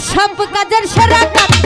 সব কাজের সেরা কাজ।